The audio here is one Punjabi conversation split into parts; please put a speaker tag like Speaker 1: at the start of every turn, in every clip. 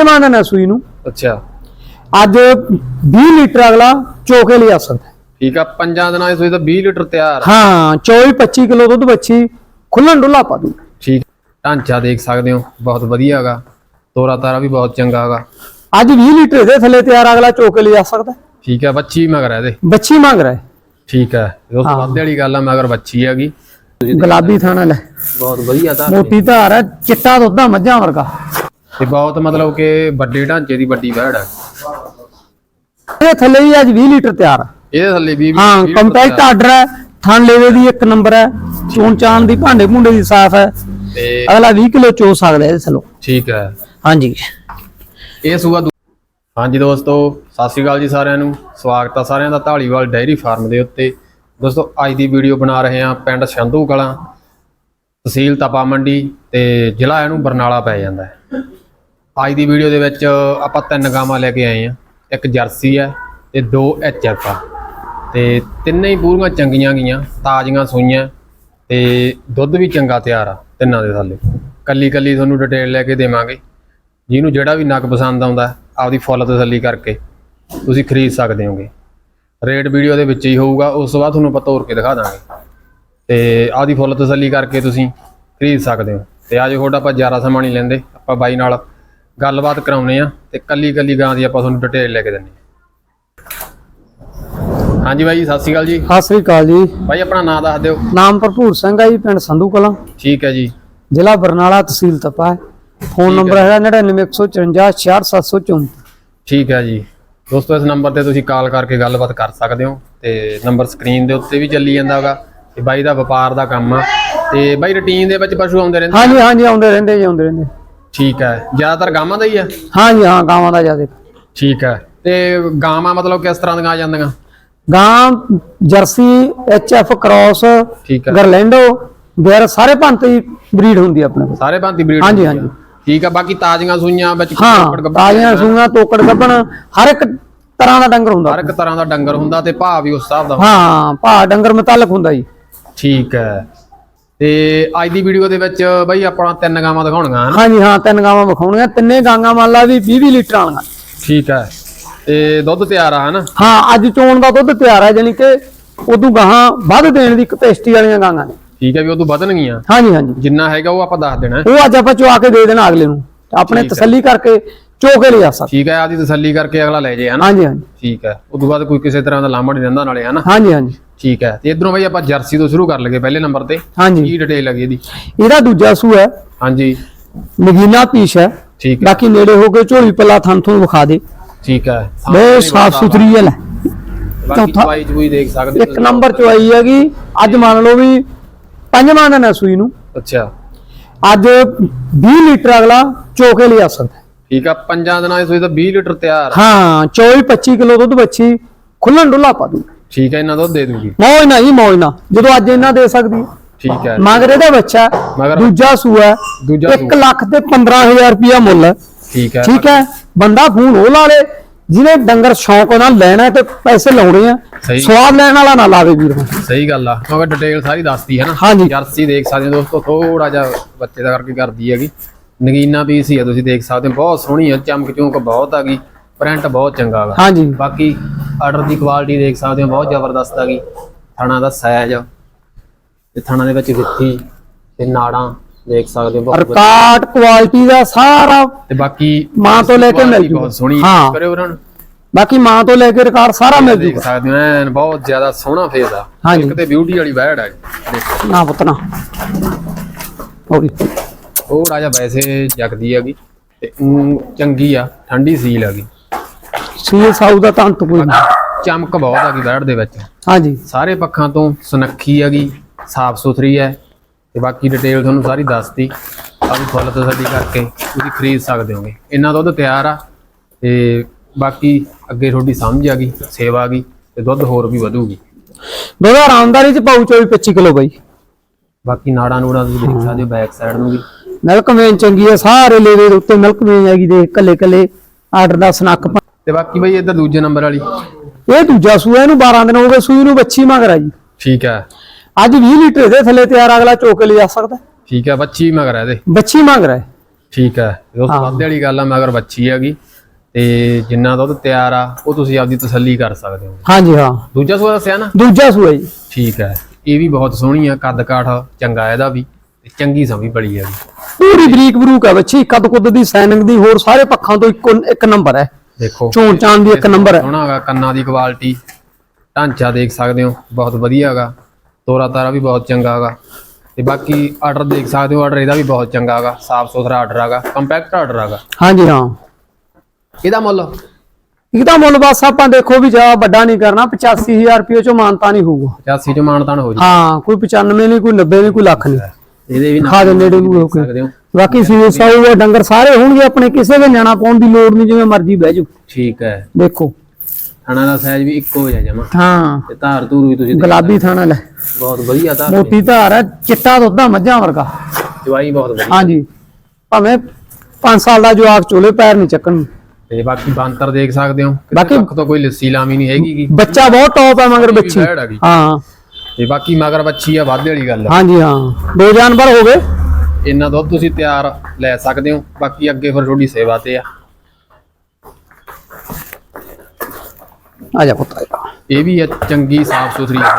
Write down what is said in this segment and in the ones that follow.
Speaker 1: ਪੰਜਵਾਂ ਦਿਨ ਹੈ ਸੂਈ ਨੂੰ
Speaker 2: ਅੱਛਾ
Speaker 1: ਅੱਜ 20 ਲੀਟਰ ਅਗਲਾ ਚੋਕੇ ਲਿਆ ਸਕਦਾ ਹੈ।
Speaker 2: ਠੀਕ ਆ ਪੰਜਾਂ ਦਿਨਾਂ ਦੀ ਸੂਈ ਤਾਂ 20 ਲੀਟਰ ਤਿਆਰ।
Speaker 1: ਹਾਂ 24 25 ਕਿਲੋ ਦੁੱਧ ਬੱਚੀ ਖੁੱਲਣ ਡੁੱਲਾ ਪਾ ਦੂ
Speaker 2: ਠੀਕ ਢਾਂਚਾ ਦੇਖ ਸਕਦੇ ਹੋ ਬਹੁਤ ਵਧੀਆ ਹੈਗਾ ਤੋਰਾ ਤਾਰਾ ਵੀ ਬਹੁਤ ਚੰਗਾ ਹੈਗਾ
Speaker 1: ਅੱਜ 20 ਲੀਟਰ ਦੇ ਥੱਲੇ ਤਿਆਰ ਅਗਲਾ ਚੋਕੇ ਲਿਆ ਸਕਦਾ ਹੈ।
Speaker 2: ਠੀਕ ਹੈ ਬੱਚੀ ਮਗਰ ਇਹਦੇ
Speaker 1: ਬੱਚੀ ਮੰਗ ਰਿਹਾ ਹੈ।
Speaker 2: ਠੀਕ ਹੈ
Speaker 1: ਹਾਂ।
Speaker 2: ਵਾਧੇ ਵਾਲੀ ਗੱਲ ਆ ਮਗਰ ਬੱਚੀ ਹੈਗੀ
Speaker 1: ਗੁਲਾਬੀ ਥਾਣਾ ਲੈ
Speaker 2: ਬਹੁਤ ਵਧੀਆ ਤਾਂ
Speaker 1: ਮੋਟੀ ਧਾਰ ਹੈ ਚਿੱਟਾ ਦੁੱਧ ਮੱਝਾਂ ਵਰਗਾ
Speaker 2: ਤੇ ਬਹੁਤ ਮਤਲਬ ਕਿ ਵੱਡੇ ਢਾਂਚੇ ਦੀ ਵੱਡੀ ਵਹਿੜ ਹੈ
Speaker 1: ਇਹ ਥੱਲੇ ਵੀ ਅੱਜ 20 ਲੀਟਰ ਤਿਆਰ ਆ।
Speaker 2: ਇਹਦੇ ਥੱਲੇ ਵੀ
Speaker 1: ਹਾਂ
Speaker 2: ਵੀਹ
Speaker 1: ਕੰਪੈਕਟ। ਆਰਡਰ ਹੈ ਥਣ ਲੇਵੇ ਦੀ ਇੱਕ ਨੰਬਰ ਹੈ ਚੋਣ ਚਾਣ ਦੀ ਭਾਂਡੇ ਭੁੰਡੇ ਦੀ ਸਾਫ਼ ਹੈ।
Speaker 2: ਤੇ
Speaker 1: ਅਗਲਾ 20 ਕਿਲੋ ਚੋ ਸਕਦਾ ਇਹਦੇ ਥੱਲੋਂ।
Speaker 2: ਠੀਕ ਹੈ।
Speaker 1: ਹਾਂਜੀ।
Speaker 2: ਇਹ ਸੂਆ ਹਾਂਜੀ ਦੋਸਤੋ ਸਤਿ ਸ਼੍ਰੀ ਅਕਾਲ ਜੀ ਸਾਰਿਆਂ ਨੂੰ। ਸਵਾਗਤ ਆ ਸਾਰਿਆਂ ਦਾ ਢਾਲੀਵਾਲ ਡੈਰੀ ਫਾਰਮ ਦੇ ਉੱਤੇ। ਦੋਸਤੋ ਅੱਜ ਦੀ ਵੀਡੀਓ ਬਣਾ ਰਹੇ ਹਾਂ ਪਿੰਡ ਸੰਧੂ ਕਲਾਂ ਤਹਿਸੀਲ ਤਪਾ ਮੰਡੀ ਤੇ ਜ਼ਿਲ੍ਹਾ ਇਹਨੂੰ ਬਰਨਾਲਾ ਪੈ ਜਾਂਦਾ ਹੈ। ਅੱਜ ਦੀ ਵੀਡੀਓ ਦੇ ਵਿੱਚ ਆਪਾਂ ਤਿੰਨ ਗਾਵਾਂ ਲੈ ਕੇ ਆਏ ਹਾਂ। ਇੱਕ ਜਰਸੀ ਹੈ ਤੇ ਦੋ ਐਚਐਫ ਆ। ਤੇ ਤਿੰਨੇ ਹੀ ਪੂਰੀਆਂ ਚੰਗੀਆਂ ਗਈਆਂ, ਤਾਜ਼ੀਆਂ ਸੂਈਆਂ ਤੇ ਦੁੱਧ ਵੀ ਚੰਗਾ ਤਿਆਰ ਆ ਤਿੰਨਾਂ ਦੇ ਥੱਲੇ। ਕੱਲੀ ਕੱਲੀ ਤੁਹਾਨੂੰ ਡਿਟੇਲ ਲੈ ਕੇ ਦੇਵਾਂਗੇ। ਜਿਹਨੂੰ ਜਿਹੜਾ ਵੀ ਨਗ ਪਸੰਦ ਆਉਂਦਾ, ਆਪਦੀ ਫੁੱਲ ਤਸੱਲੀ ਕਰਕੇ ਤੁਸੀਂ ਖਰੀਦ ਸਕਦੇ ਹੋਗੇ। ਰੇਟ ਵੀਡੀਓ ਦੇ ਵਿੱਚ ਹੀ ਹੋਊਗਾ, ਉਸ ਤੋਂ ਬਾਅਦ ਤੁਹਾਨੂੰ ਆਪਾਂ ਤੋਰ ਕੇ ਦਿਖਾ ਦਾਂਗੇ। ਤੇ ਆਪਦੀ ਫੁੱਲ ਤਸੱਲੀ ਕਰਕੇ ਤੁਸੀਂ ਖਰੀਦ ਸਕਦੇ ਹੋ। ਤੇ ਅੱਜ ਤੁਹਾਡਾ ਆਪਾਂ ਜ਼ਿਆਦਾ ਸਮਾਂ ਨਹੀਂ ਲੈਂਦੇ। ਆਪਾਂ ਬਾਈ ਨਾਲ ਗੱਲਬਾਤ ਕਰਾਉਨੇ ਆ ਤੇ ਕੱਲੀ ਕੱਲੀ ਗਾਂ ਦੀ ਆਪਾਂ ਤੁਹਾਨੂੰ ਡਿਟੇਲ ਲੈ ਕੇ ਦਿੰਨੇ ਹਾਂਜੀ ਬਾਈ ਸਤਿ ਸ਼੍ਰੀ ਅਕਾਲ ਜੀ।
Speaker 1: ਸਤਿ ਸ੍ਰੀ ਅਕਾਲ ਜੀ।
Speaker 2: ਬਾਈ ਆਪਣਾ ਨਾਮ ਦੱਸ ਦਿਓ।
Speaker 1: ਨਾਮ ਭਰਪੂਰ ਸਿੰਘ ਹੈ ਜੀ ਪਿੰਡ ਸੰਧੂ ਕਲਾਂ।
Speaker 2: ਠੀਕ ਹੈ ਜੀ।
Speaker 1: ਜ਼ਿਲ੍ਹਾ ਬਰਨਾਲਾ ਤਹਿਸੀਲ ਤਪਾ ਫੋਨ ਨੰਬਰ ਹੈਗਾ 9915 64734
Speaker 2: ਠੀਕ ਹੈ ਜੀ। ਦੋਸਤੋ ਇਸ ਨੰਬਰ ਤੇ ਤੁਸੀਂ ਕਾਲ ਕਰਕੇ ਗੱਲਬਾਤ ਕਰ ਸਕਦੇ ਹੋ ਤੇ ਨੰਬਰ ਸਕਰੀਨ ਦੇ ਉੱਤੇ ਵੀ ਚੱਲੀ ਜਾਂਦਾ ਹੈਗਾ। ਤੇ ਬਾਈ ਦਾ ਵਪਾਰ ਦਾ ਕੰਮ ਆ। ਤੇ ਬਾਈ ਰੁਟੀਨ ਦੇ ਵਿੱਚ ਪਸ਼ੂ ਆਉਂਦੇ ਰਹਿੰਦੇ
Speaker 1: ਹਾਂਜੀ ਹਾਂਜੀ ਆਉਂਦੇ ਰਹਿੰਦੇ ਜੀ ਆਉਂਦੇ ਰਹਿੰਦੇ।
Speaker 2: ਠੀਕ ਹੈ। ਜ਼ਿਆਦਾਤਰ ਗਾਵਾਂ ਦਾ ਹੀ ਆ?
Speaker 1: ਹਾਂਜੀ ਹਾਂ ਗਾਵਾਂ ਦਾ ਜ਼ਿਆਦਾ।
Speaker 2: ਠੀਕ ਹੈ। ਤੇ ਗਾਵਾਂ ਮਤਲਬ ਕਿਸ ਤਰ੍ਹਾਂ ਦੀਆਂ ਆ ਜਾਂਦੀਆਂ?
Speaker 1: ਗਾਂ ਜਰਸੀ ਐਫ ਕ੍ਰਾਸ
Speaker 2: ਠੀਕ ਹੈ।
Speaker 1: ਗਰਲੈਂਡੋ ਗੈਰ ਸਾਰੇ ਭੰਤ ਬਰੀਡ ਹੁੰਦੀ ਆ ਆਪਣੇ ਕੋਲ।
Speaker 2: ਸਾਰੇ ਭਾਂਤੀ ਬਰੀਡ
Speaker 1: ਹਾਂਜੀ, ਹਾਂਜੀ।
Speaker 2: ਠੀਕ ਹੈ ਬਾਕੀ ਤਾਜ਼ੀਆਂ ਸੂਈਆਂ ਵਿੱਚ
Speaker 1: ਹਾਂ
Speaker 2: ਗੱਭਣ
Speaker 1: ਤਾਜ਼ੀਆਂ ਸੂਆਂ ਤੋਕੜ ਗੱਬਣ ਹਰ ਇੱਕ ਤਰ੍ਹਾਂ ਦਾ ਡੰਗਰ ਹੁੰਦਾ।
Speaker 2: ਹਰ ਇੱਕ ਤਰ੍ਹਾਂ ਦਾ ਡੰਗਰ ਹੁੰਦਾ ਤੇ ਭਾਅ ਵੀ ਉਸ ਹਿਸਾਬ ਦਾ।
Speaker 1: ਹਾਂ ਭਾ ਡੰਗਰ ਮੁਤਾਲਕ ਹੁੰਦਾ ਜੀ।
Speaker 2: ਠੀਕ ਹੈ। ਤੇ ਅੱਜ ਦੀ ਵੀਡੀਓ ਦੇ ਵਿੱਚ ਬਾਈ ਆਪਣਾ ਤਿੰਨ ਗਾਵਾਂ ਦਿਖਾਉਣੀਆਂ ਹਨ।
Speaker 1: ਹਾਂਜੀ ਹਾਂ ਤਿੰਨ ਗਾਵਾਂ ਵਿਖਾਉਣੀਆਂ। ਤਿੰਨੇ ਗਾਂਗਾ ਮੰਨ ਲਾ ਵੀ 20 20 ਲੀਟਰ ਵਾਲੀਆਂ
Speaker 2: ਠੀਕ ਹੈ। ਤੇ ਦੁੱਧ ਤਿਆਰ ਆ ਹਨ
Speaker 1: ਹਾਂ ਅੱਜ ਚੋਣ ਦਾ ਦੁੱਧ ਤਿਆਰ ਹੈ ਜਾਨੀ ਕਿ ਉਦੋਂ ਗਾਹਾਂ ਵੱਧ ਦੇਣ ਦੀ ਕਪੈਸਿਟੀ ਵਾਲੀਆਂ ਗਾਂਗਾ ਨੇ।
Speaker 2: ਠੀਕ ਹੈ ਵੀ ਉਦੋਂ ਵਧਣਗੀਆਂ।
Speaker 1: ਹਾਂਜੀ ਹਾਂਜੀ।
Speaker 2: ਜਿੰਨਾ ਹੈਗਾ ਉਹ ਆਪਾਂ ਦੱਸ ਦੇਣਾ।
Speaker 1: ਉਹ ਅੱਜ ਆਪਾਂ ਚਵਾ ਕੇ ਦੇ ਦੇਣਾ ਅਗਲੇ ਨੂੰ। ਆਪਣੇ। ਤਸੱਲੀ ਕਰਕੇ ਚੋ ਕੇ ਲਿਆ ਸਕਦੇ।
Speaker 2: ਠੀਕ ਹੈ ਆਦੀ ਤਸੱਲੀ ਕਰਕੇ ਅਗਲਾ ਲੈ ਜੇ ਹਨਾ
Speaker 1: ਹਾਂਜੀ ਹਾਂਜੀ।
Speaker 2: ਠੀਕ ਹੈ। ਉਦੋਂ ਬਾਅਦ ਕੋਈ ਕਿਸੇ ਤਰ੍ਹਾਂ ਦਾ ਲਾਮਾ ਨਹੀਂ ਰਹਿੰਦਾ ਨਾਲੇ ਹਨਾ
Speaker 1: ਹਾਂਜੀ ਹਾਂਜੀ।
Speaker 2: ਠੀਕ ਹੈ ਤੇ ਇਧਰੋਂ ਬਾਈ ਆਪਾਂ ਜਰਸੀ ਤੋਂ ਸ਼ੁਰੂ ਕਰ ਲਗੇ ਪਹਿਲੇ ਨੰਬਰ ਤੇ।
Speaker 1: ਹਾਂਜੀ।
Speaker 2: ਕੀ ਡਿਟੇਲ ਹੈਗੀ ਇਹਦੀ?
Speaker 1: ਇਹਦਾ ਦੂਜਾ ਸੂ ਹੈ।
Speaker 2: ਹਾਂਜੀ।
Speaker 1: ਨਗੀਨਾ ਪੀਸ਼ ਹੈ।
Speaker 2: ਠੀਕ ਹੈ।
Speaker 1: ਬਾਕੀ ਨੇੜੇ ਹੋ ਕੇ ਝੋਲੀ ਪੱਲਾ ਥਣ ਤੋਂ ਵਿਖਾ ਦੇ।
Speaker 2: ਠੀਕ ਹੈ।
Speaker 1: ਬਹੁਤ ਸਾਫ਼ ਸੁਥਰੀ ਹੈ ਚੌਥਾ-
Speaker 2: ਚਵਾਈ ਚਵੂਈ ਦੇਖ ਸਕਦੇ
Speaker 1: ਇੱਕ ਨੰਬਰ ਚਵਾਈ ਹੈਗੀ ਅੱਜ ਮੰਨ ਲਓ ਵੀ ਪੰਜਵਾਂ ਦਿਨ ਹੈ ਸੂਈ ਨੂੰ।
Speaker 2: ਅੱਛਾ।
Speaker 1: ਅੱਜ 20 ਲੀਟਰ ਅਗਲਾ ਚੋ ਕੇ ਲਿਆ ਸਕਦਾ।
Speaker 2: ਠੀਕ ਆ ਪੰਜਾਂ ਦਿਨਾਂ ਦੀ ਸੂਈ ਤਾਂ 20 ਲੀਟਰ ਤਿਆਰ।
Speaker 1: ਹਾਂ 24 25 ਕਿਲੋ ਦੁੱਧ ਬੱਚੀ ਖੁੱਲਣ ਡੁੱਲਾ ਪਾ ਦੂ
Speaker 2: ਠੀਕ ਹੈ ਇਹਨਾਂ ਦੁੱਧ ਦੇ ਦੂਗੀ।
Speaker 1: ਮੌਜ ਨਾ ਹੀ ਮੌਜ ਨਾ ਜਦੋਂ ਅੱਜ ਇਹਨਾਂ ਦੇ ਸਕਦੀ। ਹੈ।
Speaker 2: ਠੀਕ ਹੈ।
Speaker 1: ਮਗਰ ਇਹਦਾ ਬੱਚਾ
Speaker 2: ਮਗਰ-
Speaker 1: ਦੂਜਾ ਸੂਆ
Speaker 2: ਦੂਜਾ
Speaker 1: ਇੱਕ
Speaker 2: ਸੂਆ।
Speaker 1: ਲੱਖ ਤੇ 15000 ਰੁਪਿਆ ਮੁੱਲ ਹੈ।
Speaker 2: ਠੀਕ ਹੈ।
Speaker 1: ਠੀਕ ਹੈ? ਬੰਦਾ ਫੋਨ ਉਹ ਲਾ ਲੇ ਜਿਹਨੇ ਡੰਗਰ ਸ਼ੌਂਕ ਨਾਲ ਲੈਣਾ ਹੈ ਤੇ ਪੈਸੇ ਲਾਉਣੇ ਆ।
Speaker 2: ਸਹੀ।
Speaker 1: ਸਵਾਦ ਲੈਣ ਵਾਲਾ ਨਾ ਲਾਵੇ ਵੀਰ।
Speaker 2: ਸਹੀ ਗੱਲ ਆ। ਕਿਉਂਕਿ ਡਿਟੇਲ ਸਾਰੀ ਦੱਸਦੀ ਹੈ ਨਾ।
Speaker 1: ਹਾਂਜੀ।
Speaker 2: ਜਰਸੀ ਦੇਖ ਸਕਦੇ ਹੋ ਦੋਸਤੋ ਥੋੜਾ ਜਿਹਾ ਬੱਚੇ ਦਾ ਕਰਕੇ ਕਰਦੀ ਹੈਗੀ। ਨਗੀਨਾ ਪੀਸ ਹੀ ਆ ਤੁਸੀਂ ਦੇਖ ਸਕਦੇ ਹੋ। ਬਹੁਤ ਸੋਹਣੀ ਹੈ ਚਮਕ ਚੂਕ ਬਹੁਤ ਆ ਗਈ। ਪ੍ਰਿੰਟ ਬਹੁਤ ਚੰਗਾ ਵਾ
Speaker 1: ਹਾਂਜੀ।
Speaker 2: ਬਾਕੀ ਆਰਡਰ ਦੀ ਕੁਆਲਿਟੀ ਦੇਖ ਸਕਦੇ ਹੋ ਬਹੁਤ ਜ਼ਬਰਦਸਤ ਹੈਗੀ ਥਣਾ ਦਾ ਸਾਈਜ਼ ਤੇ ਥਣਾ ਦੇ ਵਿੱਚ ਵਿੱਥੀ ਤੇ ਨਾੜਾਂ ਦੇਖ ਸਕਦੇ ਹੋ ਬਹੁਤ।
Speaker 1: ਰਿਕਾਰਡ ਕੁਆਲਿਟੀ ਦਾ ਸਾਰਾ
Speaker 2: ਤੇ ਬਾਕੀ
Speaker 1: ਮਾਂ ਤੋਂ ਲੈ ਕੇ ਮਿਲ ਜੂਗਾ।
Speaker 2: ਬਹੁਤ ਸੋਹਣੀ। ਕਰਿਓ ਉਹਨਾਂ ਨੂੰ।
Speaker 1: ਬਾਕੀ ਮਾਂ ਤੋਂ ਲੈ ਕੇ ਰਿਕਾਰਡ ਸਾਰਾ ਮਿਲ
Speaker 2: ਦੇਖ
Speaker 1: ਜੂਗਾ।
Speaker 2: ਸਕਦੇ ਹੋ ਐਨ ਬਹੁਤ ਜ਼ਿਆਦਾ ਸੋਹਣਾ ਫੇਸ ਆ। ਇੱਕ ਤੇ ਬਿਊਟੀ ਵਾਲੀ ਬੈੜ ਆ ਦੇਖੋ।
Speaker 1: ਨਾ ਪੁੱਤ ਨਾ। ਹੋ ਗਈ
Speaker 2: ਉਹ ਰਾਜਾ ਵੈਸੇ ਜਗਦੀ ਹੈਗੀ ਤੇ ਚੰਗੀ ਆ ਠੰਡੀ ਸੀਲ ਹੈਗੀ।
Speaker 1: ਸੀਲ ਸਾਊ ਦਾ ਤੰਤ ਕੋਈ ਨਹੀਂ
Speaker 2: ਚਮਕ ਬਹੁਤ ਹੈਗੀ ਬੈੜ ਦੇ ਵਿੱਚ।
Speaker 1: ਹਾਂਜੀ।
Speaker 2: ਸਾਰੇ ਪੱਖਾਂ ਤੋਂ ਸੁਨੱਖੀ ਹੈਗੀ ਸਾਫ਼ ਸੁਥਰੀ ਹੈ। ਤੇ ਬਾਕੀ ਡਿਟੇਲ ਤੁਹਾਨੂੰ ਸਾਰੀ ਦੱਸਤੀ। ਆਪ ਫੁੱਲ ਤਸੱਲੀ ਕਰਕੇ ਤੁਸੀਂ ਖਰੀਦ ਸਕਦੇ ਹੋਗੇ। ਇੰਨਾ ਦੁੱਧ ਤਿਆਰ ਆ ਤੇ ਬਾਕੀ ਅੱਗੇ ਤੁਹਾਡੀ ਸਮਝ ਆ ਗਈ ਸੇਵਾ ਆ ਗਈ ਤੇ ਦੁੱਧ ਹੋਰ ਵੀ ਵਧੂਗੀ।
Speaker 1: ਦੁੱਧ ਆਰਾਮਦਾਰੀ ਚ ਪਾਉ 24 25 ਕਿਲੋ ਬਾਈ।
Speaker 2: ਬਾਕੀ ਨਾੜਾਂ ਨੂੜਾਂ ਤੁਸੀਂ ਦੇਖ ਸਕਦੇ ਹੋ ਬੈਕ ਸਾਈਡ ਨੂੰ ਵੀ।
Speaker 1: ਮਿਲਕ ਵੇਨ ਚੰਗੀ ਹੈ ਸਾਰੇ ਲੇਵੇ ਦੇ ਉੱਤੇ ਮਿਲਕ ਵੇਨ ਹੈਗੀ ਦੇ ਕੱਲੇ ਕੱਲੇ ਆਰਡਰ ਦਾ ਸਨੱਕ
Speaker 2: ਤੇ ਬਾਕੀ ਬਈ ਇੱਧਰ ਦੂਜੇ ਨੰਬਰ ਵਾਲੀ।
Speaker 1: ਇਹ ਦੂਜਾ ਸੂਆ ਇਹਨੂੰ 12 ਦਿਨ ਹੋ ਗਏ ਸੂਈ ਨੂੰ ਬੱਚੀ ਮਗਰ ਆ ਜੀ
Speaker 2: ਠੀਕ ਹੈ
Speaker 1: ਅੱਜ 20 ਲੀਟਰ ਦੇ ਥੱਲੇ ਤਿਆਰ ਅਗਲਾ ਚੋਕ ਲਿਆ ਸਕਦਾ। ਹੈ।
Speaker 2: ਠੀਕ ਹੈ ਬੱਚੀ ਮਗਰ ਹੈ ਇਹਦੇ।
Speaker 1: ਬੱਚੀ ਮੰਗ ਰਿਹਾ ਹੈ।
Speaker 2: ਠੀਕ ਹੈ। ਦੋਸਤੋ। ਵਾਧੇ ਵਾਲੀ ਗੱਲ ਆ ਮਗਰ ਬੱਚੀ ਹੈਗੀ। ਤੇ ਜਿੰਨਾ ਦੁੱਧ ਤਿਆਰ ਆ ਉਹ ਤੁਸੀਂ ਆਪਦੀ ਤਸੱਲੀ ਕਰ ਸਕਦੇ ਹੋ।
Speaker 1: ਹਾਂਜੀ ਹਾਂ।
Speaker 2: ਦੂਜਾ ਸੂਆ ਦੱਸਿਆ ਨਾ?
Speaker 1: ਦੂਜਾ ਸੂਆ ਜੀ।
Speaker 2: ਠੀਕ ਹੈ ਇਹ ਵੀ ਬਹੁਤ ਸੋਹਣੀ ਆ ਕੱਦ ਕਾਠ ਚੰਗਾ ਇਹਦਾ ਵੀ ਤੇ ਚੰਗੀ ਸਮੀ ਬੜੀ ਹੈਗੀ
Speaker 1: ਪੂਰੀ ਬਰੀਕ ਬਰੂਕ ਹੈ ਬੱਚੀ ਕੱਦ ਕੁੱਦ ਦੀ ਸਾਈਨਿੰਗ ਦੀ ਹੋਰ ਸਾਰੇ ਪੱਖਾਂ ਤੋਂ ਇੱਕੋ ਇੱਕ ਨੰਬਰ ਹੈ
Speaker 2: ਦੇਖੋ।
Speaker 1: ਚੋਣ ਚਾਣ ਦੀ ਇੱਕ ਨੰਬਰ ਹੈ।
Speaker 2: ਸੋਹਣਾ ਹੈਗਾ ਕੰਨਾਂ ਦੀ ਕੁਆਲਿਟੀ ਢਾਂਚਾ ਦੇਖ ਸਕਦੇ ਹੋ ਬਹੁਤ ਵਧੀਆ ਹੈਗਾ। ਤੋਰਾ ਤਾਰਾ ਵੀ ਬਹੁਤ ਚੰਗਾ ਹੈਗਾ। ਤੇ ਬਾਕੀ ਆਰਡਰ ਦੇਖ ਸਕਦੇ ਹੋ ਆਰਡਰ ਇਹਦਾ ਵੀ ਬਹੁਤ ਚੰਗਾ ਹੈਗਾ। ਸਾਫ਼ ਸੁਥਰਾ ਆਰਡਰ ਹੈਗਾ ਕੰਪੈਕਟ ਆਰਡਰ ਹੈਗਾ।
Speaker 1: ਹਾਂਜੀ ਹਾਂ।
Speaker 2: ਇਹਦਾ ਮੁੱਲ?
Speaker 1: ਇਹਦਾ ਮੁੱਲ ਬਸ ਆਪਾਂ ਦੇਖੋ ਵੀ ਜਾ ਵੱਡਾ ਨਹੀਂ ਕਰਨਾ 85000 ਰੁਪਏ ਚੋਂ ਮਾਨਤਾ ਨਹੀਂ ਹੋਊਗਾ।
Speaker 2: 85 ਚ ਮਾਨਤਾਨ ਹੋ ਜੀ
Speaker 1: ਹਾਂ ਕੋਈ 95 ਨਹੀਂ ਕੋਈ 90 ਨਹੀਂ ਕੋਈ ਲੱਖ ਨਹੀਂ।
Speaker 2: ਇਹਦੇ ਵੀ
Speaker 1: ਖਾ ਦੇ ਨੇੜੇ ਨੂੰ ਹੋ
Speaker 2: ਸਕਦੇ ਹੋ।
Speaker 1: ਬਾਕੀ ਸੀਰੀਅਸ ਆਊਗਾ ਡੰਗਰ ਸਾਰੇ ਹੋਣਗੇ ਆਪਣੇ ਕਿਸੇ ਦੇ ਨਿਆਣਾ ਪਾਉਣ ਦੀ ਲੋੜ ਨਹੀਂ ਜਿਵੇਂ ਮਰਜ਼ੀ ਬਹਿ ਜਾਓ।
Speaker 2: ਠੀਕ ਹੈ।
Speaker 1: ਦੇਖੋ।
Speaker 2: ਥਣਾ ਦਾ ਸਾਈਜ਼ ਵੀ ਇੱਕੋ ਹੋ ਜਾ ਜਮਾ।
Speaker 1: ਹਾਂ।
Speaker 2: ਤੇ ਧਾਰ ਧੂਰ ਵੀ ਤੁਸੀਂ ਦੇਖ
Speaker 1: ਗੁਲਾਬੀ ਥਾਣਾ ਲੈ।
Speaker 2: ਬਹੁਤ ਵਧੀਆ ਧਾਰ
Speaker 1: ਮੋਟੀ ਧਾਰ ਹੈ ਚਿੱਟਾ ਦੁੱਧ ਮੱਝਾਂ ਵਰਗਾ।
Speaker 2: ਜਵਾਈ ਬਹੁਤ ਵਧੀਆ।
Speaker 1: ਹਾਂਜੀ। ਭਾਵੇਂ 5 ਸਾਲ ਦਾ ਜਵਾਕ ਚੋਲੇ ਪੈਰ ਨਹੀਂ ਚੱਕਣ।
Speaker 2: ਤੇ ਬਾਕੀ ਬਾਂਤਰ ਦੇਖ ਸਕਦੇ ਹੋ।
Speaker 1: ਬਾਕੀ-
Speaker 2: ਪੱਖ ਤੋਂ ਕੋਈ ਲੱਸੀ ਲਾਮੀ ਨਹੀਂ ਹੈਗੀ ਗੀ।
Speaker 1: ਬੱਚਾ ਬਹੁਤ ਟੌਪ ਹੈ ਮਗਰ ਬੱਚੀ।
Speaker 2: ਹੈਗੀ
Speaker 1: ਹਾਂ।
Speaker 2: ਤੇ ਬਾਕੀ ਮਗਰ ਬੱਚੀ ਆ ਵਾਧੇ ਵਾਲੀ ਗੱਲ ਆ।
Speaker 1: ਹਾਂਜੀ ਹਾਂ। ਦੋ ਜਾਨਵਰ ਹੋ ਗਏ।
Speaker 2: ਇੰਨਾ ਦੁੱਧ ਤੁਸੀਂ ਤਿਆਰ ਲੈ ਸਕਦੇ ਹੋ ਬਾਕੀ ਅੱਗੇ ਫਿਰ ਤੁਹਾਡੀ ਸੇਵਾ ਤੇ ਆ।
Speaker 1: ਆ ਜਾ ਪੁੱਤ।
Speaker 2: ਇਹ ਵੀ ਚੰਗੀ ਸਾਫ਼ ਸੁਥਰੀ ਹੈ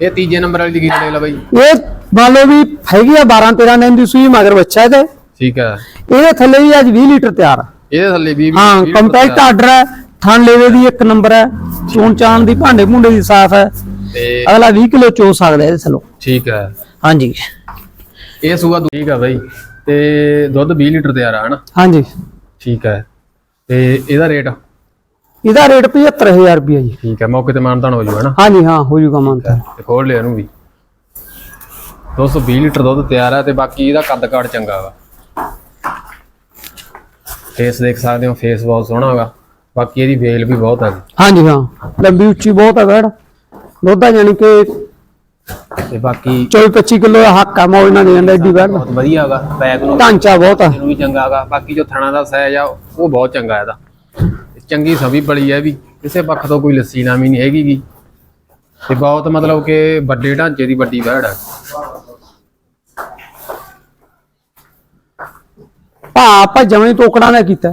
Speaker 2: ਇਹ ਤੀਜੇ ਨੰਬਰ ਵਾਲੀ ਦੀ ਕੀ ਲੈ ਲਾ ਬਾਈ?
Speaker 1: ਇਹ ਮੰਨ ਲਓ ਵੀ ਹੈਗੀ ਆ 12 13 ਦਿਨ ਦੀ ਸੂਈ ਮਗਰ ਬੱਚਾ ਇਹਦੇ।
Speaker 2: ਠੀਕ ਹੈ
Speaker 1: ਇਹਦੇ ਥੱਲੇ ਵੀ ਅੱਜ 20 ਲੀਟਰ ਤਿਆਰ।
Speaker 2: ਇਹਦੇ ਥੱਲੇ ਵੀ
Speaker 1: ਹਾਂ ਕੰਪੈਕਟ ਆਰਡਰ ਹੈ। ਥਣ ਲੇਵੇ ਦੀ ਇੱਕ ਨੰਬਰ ਹੈ ਚੋਣ ਚਾਣ ਦੀ ਭਾਂਡੇ ਭੁੰਡੇ ਦੀ ਸਾਫ਼ ਹੈ।
Speaker 2: ਤੇ
Speaker 1: ਅਗਲਾ 20 ਕਿਲੋ ਚੋ ਸਕਦਾ ਇਹਦੇ ਥੱਲੋਂ।
Speaker 2: ਠੀਕ ਹੈ।
Speaker 1: ਹਾਂਜੀ।
Speaker 2: ਇਹ ਸੂਆ ਦੂ- ਠੀਕ ਹੈ ਬਾਈ। ਤੇ ਦੁੱਧ 20 ਲੀਟਰ ਤਿਆਰ ਆ ਹਨਾ?
Speaker 1: ਹਾਂਜੀ।
Speaker 2: ਠੀਕ ਹੈ। ਤੇ ਇਹਦਾ ਰੇਟ?
Speaker 1: ਇਹਦਾ ਰੇਟ 75000 ਰੁਪਏ ਜੀ।
Speaker 2: ਠੀਕ ਹੈ ਮੌਕੇ ਤੇ ਮਾਨਤਾਨ ਹੋ ਜੂ ਹਨਾ?
Speaker 1: ਹਾਂਜੀ ਹਾਂ ਹੋ ਜੂਗਾ ਮੰਨਤਾ
Speaker 2: ਤੇ ਖੋਲ ਲਿਆ ਇਹਨੂੰ ਵੀ। 220 ਲੀਟਰ ਦੁੱਧ ਤਿਆਰ ਹੈ ਤੇ ਬਾਕੀ ਇਹਦਾ ਕੱਦ ਕਾਠ ਚੰਗਾ ਵਾ। ਫੇਸ ਦੇਖ ਸਕਦੇ ਹੋ ਫੇਸ ਬਹੁਤ ਸੋਹਣਾ ਹੈਗਾ ਬਾਕੀ ਇਹਦੀ ਵੇਲ ਵੀ ਬਹੁਤ ਹੈਗੀ
Speaker 1: ਹਾਂਜੀ ਹਾਂ। ਲੰਬੀ ਉੱਚੀ ਬਹੁਤ ਹੈ ਵੈੜ ਦੁੱਧ ਆ ਜਾਨੀ ਕਿ
Speaker 2: ਤੇ ਬਾਕੀ
Speaker 1: 24 25 ਕਿਲੋ ਦਾ ਹੱਕ ਆ ਮੌਜ ਨਾਲ ਦੇਣ ਦਾ ਏਡੀ ਵੈੜ ਦਾ।
Speaker 2: ਬਹੁਤ ਵਧੀਆ ਹੈਗਾ ਬੈਗ ਨੂੰ
Speaker 1: ਢਾਂਚਾ ਬਹੁਤ ਆ।
Speaker 2: ਨੂੰ ਵੀ ਚੰਗਾ ਹੈਗਾ ਬਾਕੀ ਜੋ ਥਣਾ ਦਾ ਸਾਈਜ਼ ਆ ਉਹ ਬਹੁਤ ਚੰਗਾ ਇਹਦਾ। ਚੰਗੀ ਸਭੀ ਬੜੀ ਹੈ ਵੀ। ਕਿਸੇ ਪੱਖ ਤੋਂ ਕੋਈ ਲੱਸੀ ਨਾਮੀ ਨਹੀਂ ਹੈਗੀ ਗੀ। ਤੇ ਬਹੁਤ ਮਤਲਬ ਕਿ ਵੱਡੇ ਢਾਂਚੇ ਦੀ ਵੱਡੀ ਵਹਿੜ ਹੈ
Speaker 1: ਭਾ ਆਪਾਂ ਜਵੇਂ ਟੋਕੜਾ ਨਾ ਕੀਤਾ।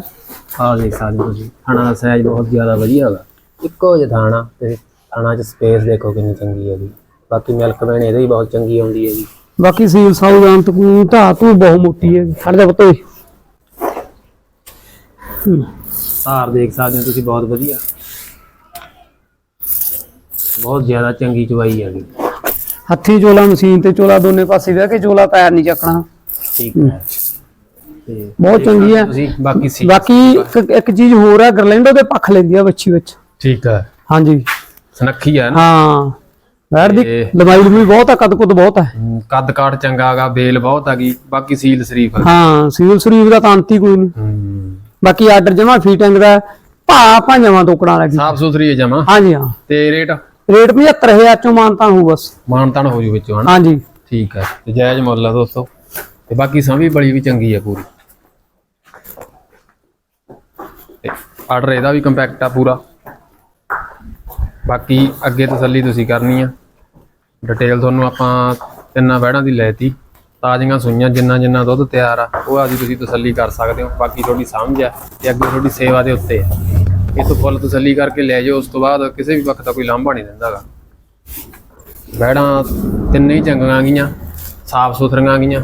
Speaker 2: ਆਹ ਦੇਖ ਸਕਦੇ ਹੋ ਤੁਸੀਂ ਥਾਣਾ ਦਾ ਸਾਈਜ਼ ਬਹੁਤ ਜ਼ਿਆਦਾ ਵਧੀਆ ਹੈਗਾ ਇੱਕੋ ਜਿਹਾ ਥਾਣਾ ਤੇ ਥਾਣਾ 'ਚ ਸਪੇਸ ਦੇਖੋ ਕਿੰਨੀ ਚੰਗੀ ਹੈਗੀ ਬਾਕੀ ਮਿਲਕ ਵੈਨ ਇਹਦੇ ਵੀ ਬਹੁਤ ਚੰਗੀ ਆਉਂਦੀ ਹੈਗੀ
Speaker 1: ਬਾਕੀ ਸੀਲ ਸਾਊਦਾਂਤ ਨੂੰ ਧਾ ਤੂੰ ਬਹੁਤ ਮੋਟੀ ਹੈ ਖੜ ਜਾ ਪੁੱਤ ਓਏ। ਹੂੰ।
Speaker 2: ਦੇਖ ਸਕਦੇ ਹੋ ਤੁਸੀਂ ਬਹੁਤ ਵਧੀਆ। ਬਹੁਤ ਜ਼ਿਆਦਾ ਚੰਗੀ ਚਵਾਈ ਹੈਗੀ
Speaker 1: ਹੱਥੀ ਚੋਲਾ ਮਸ਼ੀਨ ਤੇ ਚੋਲਾ ਦੋਨੇ ਪਾਸੇ ਬਹਿ ਕੇ ਚੋਲਾ ਪੈਰ ਨਹੀਂ ਚੱਕਣਾ।
Speaker 2: ਠੀਕ ਹੈ। ਤੇ
Speaker 1: ਬਹੁਤ ਚੰਗੀ ਹੈ।
Speaker 2: ਤੁਸੀਂ ਬਾਕੀ ਸੀ।
Speaker 1: ਬਾਕੀ ਇੱਕ ਇੱਕ ਚੀਜ਼ ਹੋਰ ਹੈ ਗਰਲੈਂਡੋ ਦੇ ਪੱਖ ਲੈਂਦੀ ਆ ਬੱਚੀ ਵਿੱਚ।
Speaker 2: ਠੀਕ ਹੈ
Speaker 1: ਹਾਂਜੀ।
Speaker 2: ਸਨੱਖੀ ਹੈ ਨਾ।
Speaker 1: ਹਾਂ। ਵੈੜ ਦੀ
Speaker 2: ਤੇ-
Speaker 1: ਲੰਬਾਈ ਲੰਬੀ ਬਹੁਤ ਆ ਕੱਦ ਕੁੱਦ ਬਹੁਤ ਹੈ
Speaker 2: ਹਮ, ਕੱਦ ਕਾਠ ਚੰਗਾ ਹੈਗਾ ਬੇਲ ਬਹੁਤ ਹੈਗੀ ਬਾਕੀ ਸੀਲ ਸ਼ਰੀਫ ਹੈ
Speaker 1: ਹਾਂ ਸੀਲ ਸਰੀਰ ਦਾ ਤਾਂ ਅੰਤ ਹੀ ਕੋਈ ਨਹੀਂ।
Speaker 2: ਹਮ,
Speaker 1: ਬਾਕੀ ਆਰਡਰ ਜਮਾ ਫੀਟਿੰਗ ਦਾ ਭਾ ਜਮਾ ਟੋਕੜਾ ਲੱਗੀ
Speaker 2: ਸਾਫ਼ ਸੁਥਰੀ ਹੈ ਜਮਾ।
Speaker 1: ਹਾਂਜੀ ਹਾਂ।
Speaker 2: ਤੇ ਰੇਟ?
Speaker 1: ਰੇਟ 75000 ਚੋਂ ਮਾਨਤਾ ਹੋਊ ਬਸ।
Speaker 2: ਮਾਨਤਾਨ ਹੋ ਜੂ ਵਿੱਚੋਂ ਹਨਾ?
Speaker 1: ਹਾਂਜੀ।
Speaker 2: ਠੀਕ ਹੈ ਤੇ ਜਾਇਜ਼ ਮੁੱਲ ਆ ਦੋਸਤੋ। ਤੇ ਬਾਕੀ ਸਮੀ ਬੜੀ ਵੀ ਚੰਗੀ ਹੈ ਪੂਰੀ ਤੇ ਆਰਡਰ ਇਹਦਾ ਵੀ ਕੰਪੈਕਟ ਆ ਪੂਰਾ। ਬਾਕੀ ਅੱਗੇ ਤਸੱਲੀ ਤੁਸੀਂ ਕਰਨੀ ਆ। ਡਿਟੇਲ ਤੁਹਾਨੂੰ ਆਪਾਂ ਤਿੰਨਾਂ ਵਹਿੜਾਂ ਦੀ ਲੈਤੀ। ਤਾਜ਼ੀਆਂ ਸੂਈਆਂ, ਜਿੰਨਾ ਜਿੰਨਾ ਦੁੱਧ ਤਿਆਰ ਆ, ਉਹ ਆਦੀ ਤੁਸੀਂ ਤਸੱਲੀ ਕਰ ਸਕਦੇ ਹੋ। ਬਾਕੀ ਤੁਹਾਡੀ ਸਮਝ ਆ ਤੇ ਅੱਗੇ ਤੁਹਾਡੀ ਸੇਵਾ ਦੇ ਉੱਤੇ ਆ। ਇਹ ਤੋਂ ਫੁੱਲ ਤਸੱਲੀ ਕਰਕੇ ਲੈ ਜਾਓ, ਉਸ ਤੋਂ ਬਾਅਦ ਕਿਸੇ ਵੀ ਵਕਤ ਦਾ ਕੋਈ ਲਾਂਭਾ ਨਹੀਂ ਦਿੰਦਾਗਾ ਵਹਿੜਾਂ ਤਿੰਨੇ ਹੀ ਚੰਗੀਆਂ ਗਈਆਂ ਸਾਫ਼ ਸੁਥਰੀਆਂ ਗਈਆਂ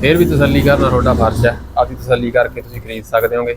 Speaker 2: ਫਿਰ ਵੀ ਤਸੱਲੀ ਕਰਨਾ ਤੁਹਾਡਾ ਫਰਜ਼ ਹੈ ਆਪਦੀ ਤਸੱਲੀ ਕਰਕੇ ਤੁਸੀਂ ਖਰੀਦ ਸਕਦੇ ਹੋਗੇ।